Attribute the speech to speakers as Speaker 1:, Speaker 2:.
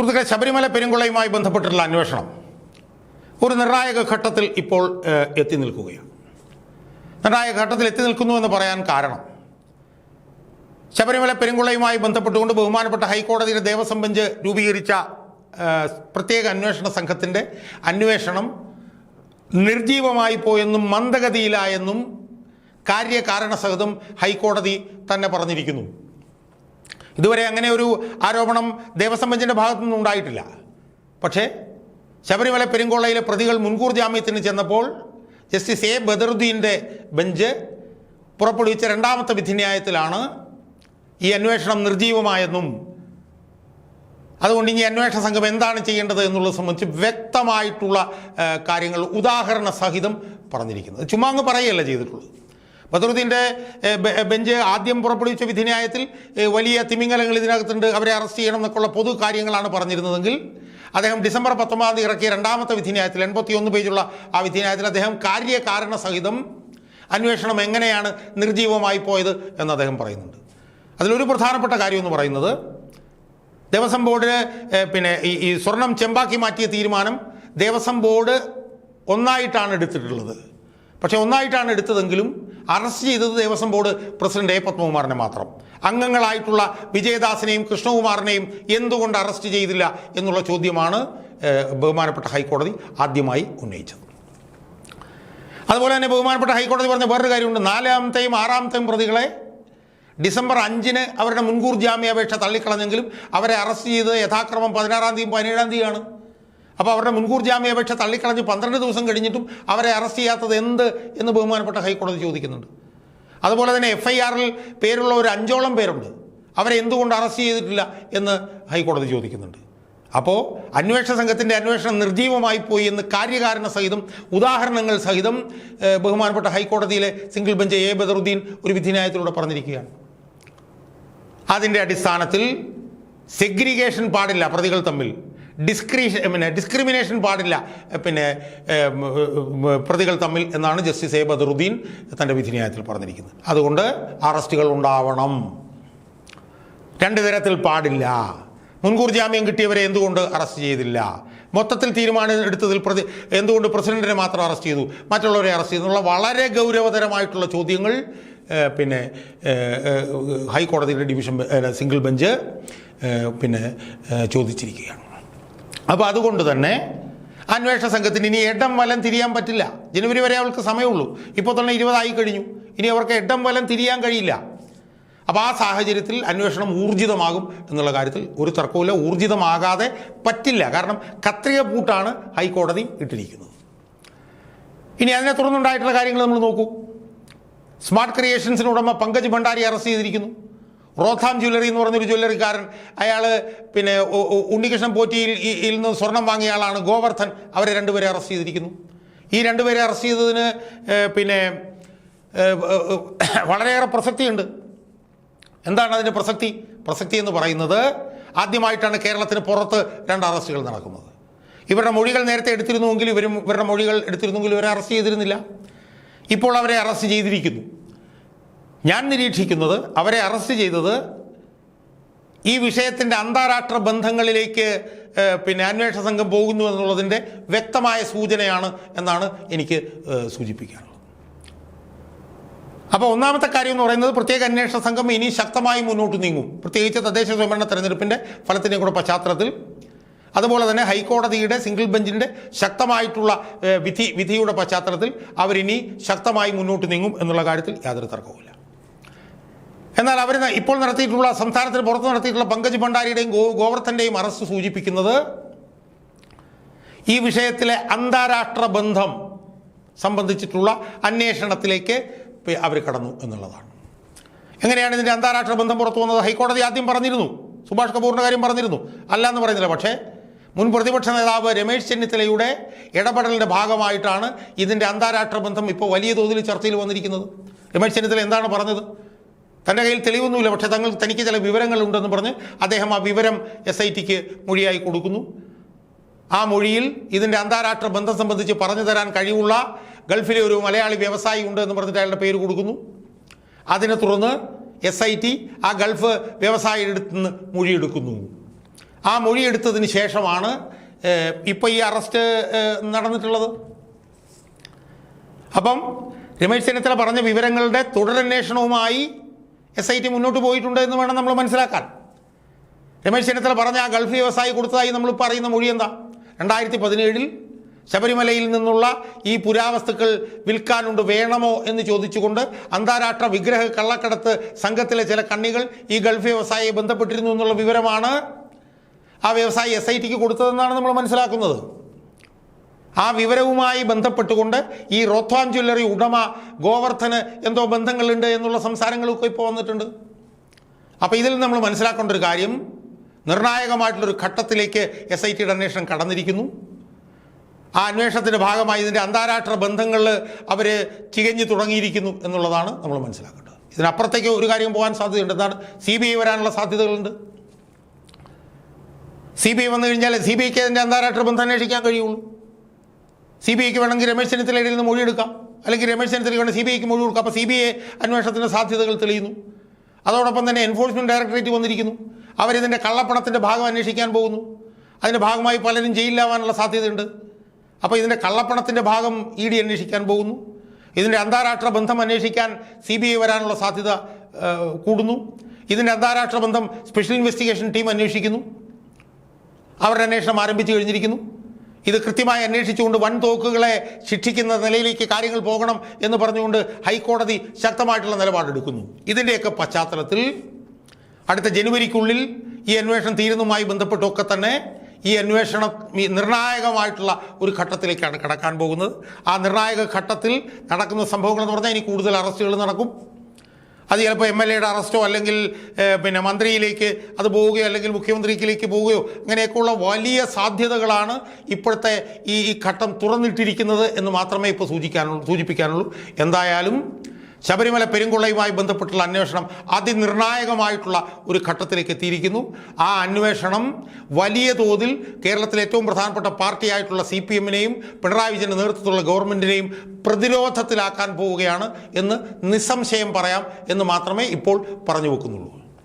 Speaker 1: സുഹൃത്തുക്കളെ ശബരിമല പെരുങ്കുളയുമായി ബന്ധപ്പെട്ടിട്ടുള്ള അന്വേഷണം ഒരു നിർണായക ഘട്ടത്തിൽ ഇപ്പോൾ എത്തി നിൽക്കുകയാണ്. നിർണായക ഘട്ടത്തിൽ എത്തി നിൽക്കുന്നു എന്ന് പറയാൻ കാരണം ശബരിമല പെരുങ്കുളയുമായി ബന്ധപ്പെട്ടുകൊണ്ട് ബഹുമാനപ്പെട്ട ഹൈക്കോടതിയുടെ ദേവസ്വം ബെഞ്ച് രൂപീകരിച്ച പ്രത്യേക അന്വേഷണ സംഘത്തിന്റെ അന്വേഷണം നിർജീവമായി പോയെന്നും മന്ദഗതിയിലായെന്നും കാര്യകാരണസഹിതം ഹൈക്കോടതി തന്നെ പറഞ്ഞിരിക്കുന്നു. ഇതുവരെ അങ്ങനെ ഒരു ആരോപണം ദേവസ്വം ബെഞ്ചിന്റെ ഭാഗത്തുനിന്നും ഉണ്ടായിട്ടില്ല. പക്ഷേ ശബരിമല പെരുങ്കോളയിലെ പ്രതികൾ മുൻകൂർ ജാമ്യത്തിന് ചെന്നപ്പോൾ ജസ്റ്റിസ് എ ബദറുദ്ദീന്റെ ബെഞ്ച് പുറപ്പെടുവിച്ച രണ്ടാമത്തെ വിധിന്യായത്തിലാണ് ഈ അന്വേഷണം നിർജീവമായെന്നും അതുകൊണ്ട് ഇനി അന്വേഷണ സംഘം എന്താണ് ചെയ്യേണ്ടത് എന്നുള്ളത് സംബന്ധിച്ച് വ്യക്തമായിട്ടുള്ള കാര്യങ്ങൾ ഉദാഹരണ സഹിതം പറഞ്ഞിരിക്കുന്നത് ചുമ്മാ പറയുകയല്ല ചെയ്തിട്ടുള്ളത്. ബദറുദ്ദീന്റെ ബെഞ്ച് ആദ്യം പുറപ്പെടുവിച്ച വിധിന്യായത്തിൽ വലിയ തിമിംഗലങ്ങൾ ഇതിനകത്തുണ്ട്. അവരെ അറസ്റ്റ് ചെയ്യണം എന്നൊക്കെയുള്ള പൊതു കാര്യങ്ങളാണ് പറഞ്ഞിരുന്നതെങ്കിൽ അദ്ദേഹം ഡിസംബർ പത്തൊമ്പതാം തീയതി ഇറക്കിയ രണ്ടാമത്തെ വിധിന്യായത്തിൽ എൺപത്തിയൊന്ന് പേജുള്ള ആ വിധിന്യായത്തിൽ അദ്ദേഹം കാര്യകാരണ സഹിതം അന്വേഷണം എങ്ങനെയാണ് നിർജീവമായി പോയത് എന്ന് അദ്ദേഹം പറയുന്നുണ്ട്. അതിലൊരു പ്രധാനപ്പെട്ട കാര്യം എന്ന് പറയുന്നത് ദേവസ്വം ബോർഡിന് പിന്നെ ഈ സ്വർണം ചെമ്പാക്കി മാറ്റിയ തീരുമാനം ദേവസ്വം ബോർഡ് ഒന്നായിട്ടാണ് എടുത്തിട്ടുള്ളത്. പക്ഷേ ഒന്നായിട്ടാണ് എടുത്തതെങ്കിലും അറസ്റ്റ് ചെയ്തത് ദേവസ്വം ബോർഡ് പ്രസിഡന്റ് എ പത്മകുമാറിനെ മാത്രം. അംഗങ്ങളായിട്ടുള്ള വിജയദാസിനെയും കൃഷ്ണകുമാറിനെയും എന്തുകൊണ്ട് അറസ്റ്റ് ചെയ്തില്ല എന്നുള്ള ചോദ്യമാണ് ബഹുമാനപ്പെട്ട ഹൈക്കോടതി ആദ്യമായി ഉന്നയിച്ചത്. അതുപോലെ തന്നെ ബഹുമാനപ്പെട്ട ഹൈക്കോടതി പറഞ്ഞ വേറൊരു കാര്യമുണ്ട്. നാലാമത്തെയും ആറാമത്തെയും പ്രതികളെ ഡിസംബർ അഞ്ചിന് അവരുടെ മുൻകൂർ ജാമ്യാപേക്ഷ തള്ളിക്കളഞ്ഞെങ്കിലും അവരെ അറസ്റ്റ് ചെയ്തത് യഥാക്രമം പതിനാറാം തീയതി പതിനേഴാം തീയതിയാണ്. അപ്പോൾ അവരുടെ മുൻകൂർ ജാമ്യാപേക്ഷ തള്ളിക്കളഞ്ഞ് പന്ത്രണ്ട് ദിവസം കഴിഞ്ഞിട്ടും അവരെ അറസ്റ്റ് ചെയ്യാത്തത് എന്ത് എന്ന് ബഹുമാനപ്പെട്ട ഹൈക്കോടതി ചോദിക്കുന്നുണ്ട്. അതുപോലെ തന്നെ എഫ് ഐ ആറിൽ പേരുള്ള ഒരു അഞ്ചോളം പേരുണ്ട്. അവരെ എന്തുകൊണ്ട് അറസ്റ്റ് ചെയ്തിട്ടില്ല എന്ന് ഹൈക്കോടതി ചോദിക്കുന്നുണ്ട്. അപ്പോൾ അന്വേഷണ സംഘത്തിന്റെ അന്വേഷണം നിർജീവമായി പോയി എന്ന് കാര്യകാരണ സഹിതം ഉദാഹരണങ്ങൾ സഹിതം ബഹുമാനപ്പെട്ട ഹൈക്കോടതിയിലെ സിംഗിൾ ബെഞ്ച് എ ബദറുദ്ദീൻ ഒരു വിധിന്യായത്തിലൂടെ പറഞ്ഞിരിക്കുകയാണ്. അതിന്റെ അടിസ്ഥാനത്തിൽ സെഗ്രിഗേഷൻ പാടില്ല പ്രതികൾ തമ്മിൽ. ഡിസ്ക്രീഷൻ പിന്നെ ഡിസ്ക്രിമിനേഷൻ പാടില്ല. പിന്നെ പ്രതികൾ തമ്മിൽ എന്നാണ് ജസ്റ്റിസ് എ ബദറുദ്ദീൻ തന്റെ വിധിന്യായത്തിൽ പറഞ്ഞിരിക്കുന്നത്. അതുകൊണ്ട് അറസ്റ്റുകൾ ഉണ്ടാവണം. രണ്ടു തരത്തിൽ പാടില്ല. മുൻകൂർ ജാമ്യം കിട്ടിയവരെ എന്തുകൊണ്ട് അറസ്റ്റ് ചെയ്തില്ല? മൊത്തത്തിൽ തീരുമാനം എടുത്തതിൽ പ്രതി എന്തുകൊണ്ട് പ്രസിഡന്റിനെ മാത്രം അറസ്റ്റ് ചെയ്തു? മറ്റുള്ളവരെ അറസ്റ്റ് ചെയ്തു വളരെ ഗൗരവതരമായിട്ടുള്ള ചോദ്യങ്ങൾ പിന്നെ ഹൈക്കോടതിയുടെ ഡിവിഷൻ സിംഗിൾ ബെഞ്ച് പിന്നെ ചോദിച്ചിരിക്കുകയാണ്. അപ്പോൾ അതുകൊണ്ട് തന്നെ അന്വേഷണ സംഘത്തിന് ഇനി ഇടം വലം തിരിയാൻ പറ്റില്ല. ജനുവരി വരെ അവൾക്ക് സമയമുള്ളൂ. ഇപ്പോൾ തന്നെ ഇരുപതായി കഴിഞ്ഞു. ഇനി അവർക്ക് ഇടം വലം തിരിയാൻ കഴിയില്ല. അപ്പോൾ ആ സാഹചര്യത്തിൽ അന്വേഷണം ഊർജിതമാകും എന്നുള്ള കാര്യത്തിൽ ഒരു തർക്കവുമില്ല. ഊർജിതമാകാതെ പറ്റില്ല. കാരണം കത്രിക പൂട്ടാണ് ഹൈക്കോടതി ഇട്ടിരിക്കുന്നത്. ഇനി അതിനെ തുടർന്നുണ്ടായിട്ടുള്ള കാര്യങ്ങൾ നമ്മൾ നോക്കൂ. സ്മാർട്ട് ക്രിയേഷൻസിന് ഉടമ പങ്കജ് ഭണ്ഡാരി അറസ്റ്റ് ചെയ്തിരിക്കുന്നു. റോഥാം ജ്വല്ലറി എന്ന് പറഞ്ഞൊരു ജ്വല്ലറിക്കാരൻ അയാൾ പിന്നെ ഉണ്ണികൃഷ്ണൻ പോറ്റിയിൽ ഇതിൽ നിന്ന് സ്വർണം വാങ്ങിയ ആളാണ് ഗോവർദ്ധൻ. അവരെ രണ്ടുപേരെ അറസ്റ്റ് ചെയ്തിരിക്കുന്നു. ഈ രണ്ടുപേരെ അറസ്റ്റ് ചെയ്തതിന് പിന്നെ വളരെയേറെ പ്രസക്തിയുണ്ട്. എന്താണ് അതിന്റെ പ്രസക്തി? പ്രസക്തി എന്ന് പറയുന്നത് ആദ്യമായിട്ടാണ് കേരളത്തിന് പുറത്ത് രണ്ട് അറസ്റ്റുകൾ നടക്കുന്നത്. ഇവരുടെ മൊഴികൾ നേരത്തെ എടുത്തിരുന്നുവെങ്കിൽ ഇവരും ഇവരുടെ മൊഴികൾ എടുത്തിരുന്നെങ്കിൽ ഇവരെ അറസ്റ്റ് ചെയ്തിരുന്നില്ല. ഇപ്പോൾ അവരെ അറസ്റ്റ് ചെയ്തിരിക്കുന്നു. ഞാൻ നിരീക്ഷിക്കുന്നത് അവരെ അറസ്റ്റ് ചെയ്തത് ഈ വിഷയത്തിന്റെ അന്താരാഷ്ട്ര ബന്ധങ്ങളിലേക്ക് പിന്നെ അന്വേഷണ സംഘം പോകുന്നു എന്നുള്ളതിന്റെ വ്യക്തമായ സൂചനയാണ് എന്നാണ് എനിക്ക് സൂചിപ്പിക്കാനുള്ളത്. അപ്പോൾ ഒന്നാമത്തെ കാര്യം എന്ന് പറയുന്നത് പ്രത്യേക അന്വേഷണ സംഘം ഇനി ശക്തമായി മുന്നോട്ട് നീങ്ങും. പ്രത്യേകിച്ച് തദ്ദേശ സ്വയംഭരണ തെരഞ്ഞെടുപ്പിന്റെ ഫലത്തിന്റെ കൂടെ പശ്ചാത്തലത്തിൽ. അതുപോലെ തന്നെ ഹൈക്കോടതിയുടെ സിംഗിൾ ബെഞ്ചിന്റെ ശക്തമായിട്ടുള്ള വിധി വിധിയുടെ പശ്ചാത്തലത്തിൽ അവരിനി ശക്തമായി മുന്നോട്ട് നീങ്ങും എന്നുള്ള കാര്യത്തിൽ യാതൊരു തർക്കവുമില്ല. എന്നാൽ അവർ ഇപ്പോൾ നടത്തിയിട്ടുള്ള സംസ്ഥാനത്തിന് പുറത്ത് നടത്തിയിട്ടുള്ള പങ്കജ് ഭണ്ഡാരിയുടെയും ഗോ ഗോവർദ്ധന്റെയും അറസ്റ്റ് സൂചിപ്പിക്കുന്നത് ഈ വിഷയത്തിലെ അന്താരാഷ്ട്ര ബന്ധം സംബന്ധിച്ചിട്ടുള്ള അന്വേഷണത്തിലേക്ക് അവർ കടന്നു എന്നുള്ളതാണ്. എങ്ങനെയാണ് ഇതിന്റെ അന്താരാഷ്ട്ര ബന്ധം പുറത്തു വന്നത്? ഹൈക്കോടതി ആദ്യം പറഞ്ഞിരുന്നു. സുഭാഷ് കപൂറിന്റെ കാര്യം പറഞ്ഞിരുന്നു. അല്ല എന്ന് പറയുന്നില്ല. പക്ഷേ മുൻ പ്രതിപക്ഷ നേതാവ് രമേശ് ചെന്നിത്തലയുടെ ഇടപെടലിന്റെ ഭാഗമായിട്ടാണ് ഇതിന്റെ അന്താരാഷ്ട്ര ബന്ധം ഇപ്പോൾ വലിയ തോതിൽ ചർച്ചയിൽ വന്നിരിക്കുന്നത്. രമേശ് ചെന്നിത്തല എന്താണ് പറഞ്ഞത്? തന്റെ കയ്യിൽ തെളിവൊന്നുമില്ല പക്ഷേ തങ്ങൾ തനിക്ക് ചില വിവരങ്ങളുണ്ടെന്ന് പറഞ്ഞ് അദ്ദേഹം ആ വിവരം എസ് ഐ ടിക്ക് മൊഴിയായി കൊടുക്കുന്നു. ആ മൊഴിയിൽ ഇതിന്റെ അന്താരാഷ്ട്ര ബന്ധം സംബന്ധിച്ച് പറഞ്ഞു തരാൻ കഴിവുള്ള ഗൾഫിലെ ഒരു മലയാളി വ്യവസായി ഉണ്ട് എന്ന് പറഞ്ഞിട്ട് അയാളുടെ പേര് കൊടുക്കുന്നു. അതിനെ തുടർന്ന് എസ് ഐ ടി ആ ഗൾഫ് വ്യവസായിയുടെ നിന്ന് മൊഴിയെടുക്കുന്നു. ആ മൊഴിയെടുത്തതിന് ശേഷമാണ് ഇപ്പോൾ ഈ അറസ്റ്റ് നടന്നിട്ടുള്ളത്. അപ്പം രമേശ് ചെന്നിത്തല പറഞ്ഞ വിവരങ്ങളുടെ തുടരന്വേഷണവുമായി എസ് ഐ ടി മുന്നോട്ട് പോയിട്ടുണ്ട് എന്ന് വേണം നമ്മൾ മനസ്സിലാക്കാൻ. രമേശ് ചെന്നിത്തല പറഞ്ഞ ആ ഗൾഫ് വ്യവസായി കൊടുത്തതായി നമ്മൾ പറയുന്ന മൊഴി എന്താ? രണ്ടായിരത്തി പതിനേഴിൽ ശബരിമലയിൽ നിന്നുള്ള ഈ പുരാവസ്തുക്കൾ വിൽക്കാനുണ്ട് വേണമോ എന്ന് ചോദിച്ചുകൊണ്ട് അന്താരാഷ്ട്ര വിഗ്രഹ കള്ളക്കടത്ത് സംഘത്തിലെ ചില കണ്ണികൾ ഈ ഗൾഫ് വ്യവസായിയെ ബന്ധപ്പെട്ടിരുന്നു എന്നുള്ള വിവരമാണ് ആ വ്യവസായി എസ് ഐ ടിക്ക് കൊടുത്തതെന്നാണ് നമ്മൾ മനസ്സിലാക്കുന്നത്. ആ വിവരവുമായി ബന്ധപ്പെട്ടുകൊണ്ട് ഈ റോത്വാൻ ജ്വല്ലറി ഉടമ ഗോവർദ്ധന് എന്തോ ബന്ധങ്ങളുണ്ട് എന്നുള്ള സംസാരങ്ങളൊക്കെ ഇപ്പോൾ വന്നിട്ടുണ്ട്. അപ്പോൾ ഇതിൽ നമ്മൾ മനസ്സിലാക്കേണ്ട ഒരു കാര്യം നിർണായകമായിട്ടുള്ളൊരു ഘട്ടത്തിലേക്ക് എസ് ഐ ടിയുടെ അന്വേഷണം കടന്നിരിക്കുന്നു. ആ അന്വേഷണത്തിന്റെ ഭാഗമായി ഇതിന്റെ അന്താരാഷ്ട്ര ബന്ധങ്ങളിൽ അവർ തികഞ്ഞു തുടങ്ങിയിരിക്കുന്നു എന്നുള്ളതാണ് നമ്മൾ മനസ്സിലാക്കേണ്ടത്. ഇതിനപ്പുറത്തേക്ക് ഒരു കാര്യം പോകാൻ സാധ്യതയുണ്ട്. എന്താണ്? സി ബി ഐ വരാനുള്ള സാധ്യതകളുണ്ട്. സി ബി ഐ വന്നു കഴിഞ്ഞാൽ സി ബി ഐക്ക് അതിന്റെ അന്താരാഷ്ട്ര ബന്ധം അന്വേഷിക്കാൻ കഴിയുള്ളൂ. സി ബി ഐക്ക് വേണമെങ്കിൽ രമേശ് ചെന്നിത്തലയിൽ നിന്ന് മൊഴിയെടുക്കാം. അല്ലെങ്കിൽ രമേശ് ചെന്നിത്തലയ്ക്ക് വേണമെങ്കിൽ സി ബി ഐക്ക് മൊഴി കൊടുക്കാം അപ്പോൾ സി ബി ഐ അന്വേഷണത്തിന്റെ സാധ്യതകൾ തെളിയുന്നു. അതോടൊപ്പം തന്നെ എൻഫോഴ്സ്മെന്റ് ഡയറക്ടറേറ്റ് വന്നിരിക്കുന്നു. അവരിതിന്റെ കള്ളപ്പണത്തിന്റെ ഭാഗം അന്വേഷിക്കാൻ പോകുന്നു. അതിന്റെ ഭാഗമായി പലരും ജയിലിലാവാനുള്ള സാധ്യതയുണ്ട്. അപ്പോൾ ഇതിന്റെ കള്ളപ്പണത്തിന്റെ ഭാഗം ഇ ഡി അന്വേഷിക്കാൻ പോകുന്നു. ഇതിന്റെ അന്താരാഷ്ട്ര ബന്ധം അന്വേഷിക്കാൻ സി ബി ഐ വരാനുള്ള സാധ്യത കൂടുന്നു. ഇതിന്റെ അന്താരാഷ്ട്ര ബന്ധം സ്പെഷ്യൽ ഇൻവെസ്റ്റിഗേഷൻ ടീം അന്വേഷിക്കുന്നു. അവരുടെ അന്വേഷണം ആരംഭിച്ചു കഴിഞ്ഞിരിക്കുന്നു. ഇത് കൃത്യമായി അന്വേഷിച്ചുകൊണ്ട് വൻതോക്കുകളെ ശിക്ഷിക്കുന്ന നിലയിലേക്ക് കാര്യങ്ങൾ പോകണം എന്ന് പറഞ്ഞുകൊണ്ട് ഹൈക്കോടതി ശക്തമായിട്ടുള്ള നിലപാടെടുക്കുന്നു. ഇതിന്റെയൊക്കെ പശ്ചാത്തലത്തിൽ അടുത്ത ജനുവരിക്കുള്ളിൽ ഈ അന്വേഷണം തീരുന്നതുമായി ബന്ധപ്പെട്ടൊക്കെ തന്നെ ഈ അന്വേഷണം നിർണായകമായിട്ടുള്ള ഒരു ഘട്ടത്തിലേക്കാണ് കടക്കാൻ പോകുന്നത്. ആ നിർണായക ഘട്ടത്തിൽ നടക്കുന്ന സംഭവങ്ങൾ എന്ന് പറഞ്ഞാൽ ഇനി കൂടുതൽ അറസ്റ്റുകൾ നടക്കും. അത് ചിലപ്പോൾ എം എൽ എയുടെ അറസ്റ്റോ അല്ലെങ്കിൽ പിന്നെ മന്ത്രിയിലേക്ക് അത് പോവുകയോ അല്ലെങ്കിൽ മുഖ്യമന്ത്രിക്കിലേക്ക് പോവുകയോ അങ്ങനെയൊക്കെയുള്ള വലിയ സാധ്യതകളാണ് ഇപ്പോഴത്തെ ഈ ഘട്ടം തുറന്നിട്ടിരിക്കുന്നത് എന്ന് മാത്രമേ ഇപ്പോൾ സൂചിക്കാനുള്ളൂ സൂചിപ്പിക്കാനുള്ളൂ. എന്തായാലും ശബരിമല പെരുങ്കൊള്ളയുമായി ബന്ധപ്പെട്ടുള്ള അന്വേഷണം അതിനിർണായകമായിട്ടുള്ള ഒരു ഘട്ടത്തിലേക്ക് എത്തിയിരിക്കുന്നു. ആ അന്വേഷണം വലിയ തോതിൽ കേരളത്തിലെ ഏറ്റവും പ്രധാനപ്പെട്ട പാർട്ടിയായിട്ടുള്ള സി പി എമ്മിനെയും പിണറായി വിജയന്റെ നേതൃത്വത്തിലുള്ള ഗവൺമെന്റിനെയും പ്രതിരോധത്തിലാക്കാൻ പോവുകയാണ് എന്ന് നിസ്സംശയം പറയാം എന്ന് മാത്രമേ ഇപ്പോൾ പറഞ്ഞു വെക്കുന്നുള്ളൂ.